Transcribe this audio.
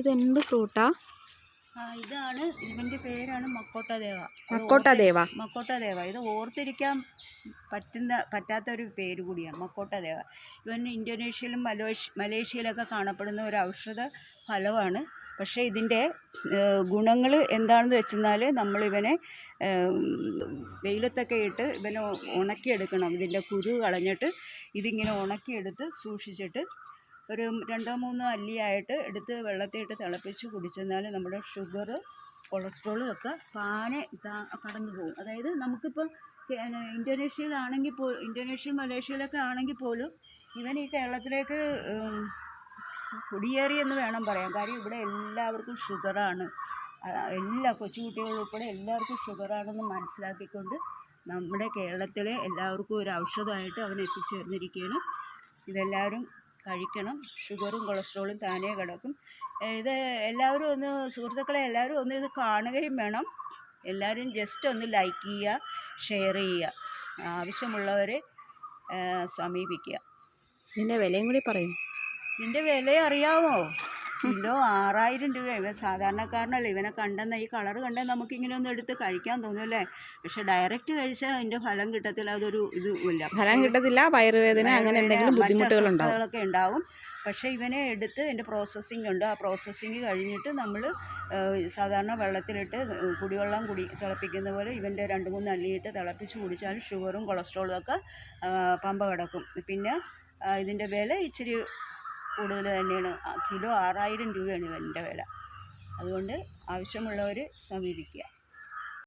ഇതെന്ത് ഫ്രൂട്ടാ? ഇതാണ്. ഇവന്റെ പേരാണ് mahkota dewa mahkota dewa mahkota dewa mahkota dewa. Mahkota dewa. ഇത് ഓർത്തിരിക്കാൻ പറ്റുന്ന പറ്റാത്ത ഒരു പേര് കൂടിയാണ് മക്കോട്ടദേവ ഇവൻ ഇന്തോനേഷ്യയിലും മലേഷ്യ മലേഷ്യയിലൊക്കെ കാണപ്പെടുന്ന ഒരു ഔഷധ ഫലമാണ്. പക്ഷേ ഇതിന്റെ ഗുണങ്ങൾ എന്താണെന്ന് വെച്ചെന്നാൽ നമ്മളിവനെ ഇവനെ വെയിലത്തൊക്കെ ഇട്ട് ഇവനെ ഉണക്കിയെടുക്കണം. ഇതിന്റെ കുരു കളഞ്ഞിട്ട് ഇതിങ്ങനെ ഉണക്കിയെടുത്ത് സൂക്ഷിച്ചിട്ട് ഒരു രണ്ടോ മൂന്നോ അല്ലിയായിട്ട് എടുത്ത് വെള്ളത്തിൽ ഇട്ട് തിളപ്പിച്ച് കുടിച്ചെന്നാൽ നമ്മുടെ ഷുഗർ കൊളസ്ട്രോളും ഒക്കെ പാനെ കടന്നു പോകും. അതായത് നമുക്കിപ്പോൾ ഇന്തോനേഷ്യയിലാണെങ്കിൽ പോ ഇന്തോനേഷ്യ മലേഷ്യയിലൊക്കെ ആണെങ്കിൽ പോലും ഇവൻ ഈ കേരളത്തിലേക്ക് കുടിയേറിയെന്ന് വേണം പറയാം കാര്യം ഇവിടെ എല്ലാവർക്കും ഷുഗറാണ്. എല്ലാ കൊച്ചുകുട്ടികളുൾപ്പെടെ എല്ലാവർക്കും ഷുഗറാണെന്ന് മനസ്സിലാക്കിക്കൊണ്ട് നമ്മുടെ കേരളത്തിലെ എല്ലാവർക്കും ഒരു ഔഷധമായിട്ട് അവൻ എത്തിച്ചേർന്നിരിക്കുകയാണ്. ഇതെല്ലാവരും കഴിക്കണം. ഷുഗറും കൊളസ്ട്രോളും താനേ കിടക്കും. ഇത് എല്ലാവരും ഒന്ന് സുഹൃത്തുക്കളെ എല്ലാവരും ഒന്ന് ഇത് കാണുകയും വേണം. എല്ലാവരും ജസ്റ്റ് ഒന്ന് ലൈക്ക് ചെയ്യുക ഷെയർ ചെയ്യുക. ആവശ്യമുള്ളവരെ സമീപിക്കുക. ഇതിന്റെ വിലയും കൂടി പറയും. ഇതിന്റെ വില അറിയാമോ കിലോ ആറായിരം രൂപ ഇവൻ സാധാരണക്കാരനല്ല. ഇവനെ കണ്ടെന്ന ഈ കളർ കണ്ടാൽ നമുക്ക് ഇങ്ങനെ ഒന്ന് എടുത്ത് കഴിക്കാൻ തോന്നുമല്ലേ പക്ഷെ ഡയറക്റ്റ് കഴിച്ചാൽ അതിന്റെ ഫലം കിട്ടത്തില്ല. അതൊരു ഇത് ഇല്ല. ഫലം കിട്ടത്തില്ല വയറുവേദന അങ്ങനെ എന്തെങ്കിലും ബുദ്ധിമുട്ടുകളൊക്കെ ഉണ്ടാവും. പക്ഷേ ഇവനെ എടുത്ത് എന്റെ പ്രോസസ്സിംഗ് ഉണ്ട്. ആ പ്രോസസ്സിങ് കഴിഞ്ഞിട്ട് നമ്മൾ സാധാരണ വെള്ളത്തിലിട്ട് കുടിവെള്ളം കുടി തിളപ്പിക്കുന്ന പോലെ ഇവന്റെ രണ്ട് മൂന്ന് അല്ലിയിട്ട് തിളപ്പിച്ച് കുടിച്ചാൽ ഷുഗറും കൊളസ്ട്രോളും ഒക്കെ പമ്പ കിടക്കും. പിന്നെ ഇതിന്റെ വില ഇച്ചിരി കൂടുതൽ തന്നെയാണ്. കിലോ ആറായിരം രൂപയാണ് ഇവന്റെ വില. അതുകൊണ്ട് ആവശ്യമുള്ളവർ സമീപിക്കുക.